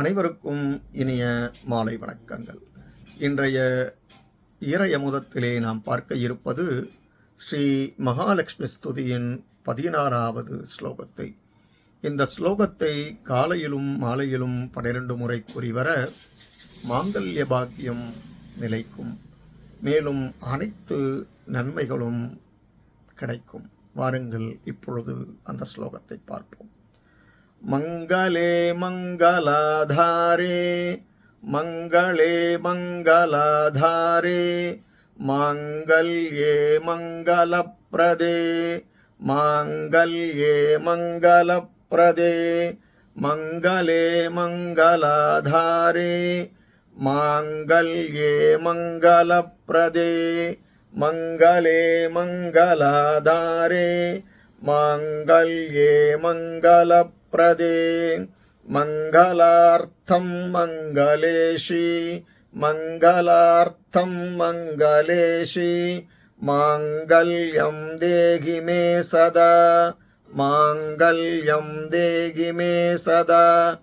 அனைவருக்கும் இனிய மாலை வணக்கங்கள். இன்றைய ஈரயமுதத்திலே நாம் பார்க்க இருப்பது ஸ்ரீ மகாலட்சுமி ஸ்துதியின் பதினாறாவது ஸ்லோகத்தை. இந்த ஸ்லோகத்தை காலையிலும் மாலையிலும் பனிரெண்டு முறை கூறிவர மாங்கல்ய பாக்கியம் நிலைக்கும். மேலும் அனைத்து நன்மைகளும் கிடைக்கும். வாருங்கள் இப்பொழுது அந்த ஸ்லோகத்தை பார்ப்போம். मङ्गले मङ्गलाधारे मङ्गले मङ्गलाधारे माङ्गल्ये मङ्गलप्रदे माङ्गल्ये मङ्गलप्रदे मङ्गले मङ्गलाधारे माङ्गल्ये मङ्गलप्रदे मङ्गले मङ्गलाधारे மாங்கல்யே மங்களப்பிரதே மங்களார்த்தம் மங்களேஷி. மங்களார்த்தம் மங்களேஷி. மாங்கல்யம் தேகி மே சதா. மாங்கல்யம் தேகி மே சதா.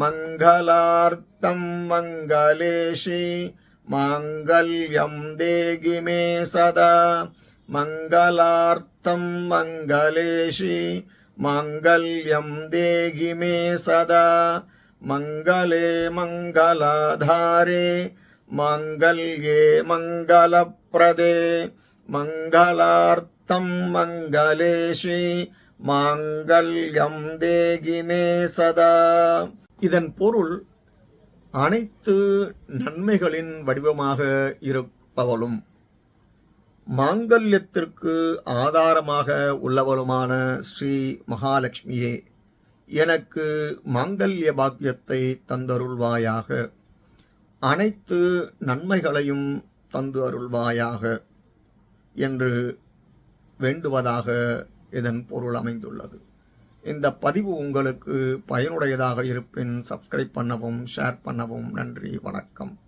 மங்களார்த்தம் மங்களேஷி. மாங்கல்யம் தேகி மே சதா. மங்களார்த்தம் மங்களேஷி மாங்கல்யம் தேகி மே சதா. மங்களே மங்களாதாரே மாங்கல்யே மங்களப்பிரதே. மங்களார்த்தம் மங்களேஷி மாங்கல்யம் தேகி மே சதா. இதன் பொருள் அனைத்து நன்மைகளின் வடிவமாக இருப்பவளும். மாங்கல்யத்திற்கு ஆதாரமாக உள்ளவளுமான ஸ்ரீ மகாலட்சுமியே எனக்கு மாங்கல்ய பாக்கியத்தை தந்தருள்வாயாக. அனைத்து நன்மைகளையும் தந்து அருள்வாயாக என்று வேண்டுவதாக இதன் பொருள் அமைந்துள்ளது. இந்த பதிவு உங்களுக்கு பயனுடையதாக இருப்பின் சப்ஸ்கிரைப் பண்ணவும் ஷேர் பண்ணவும் நன்றி வணக்கம்.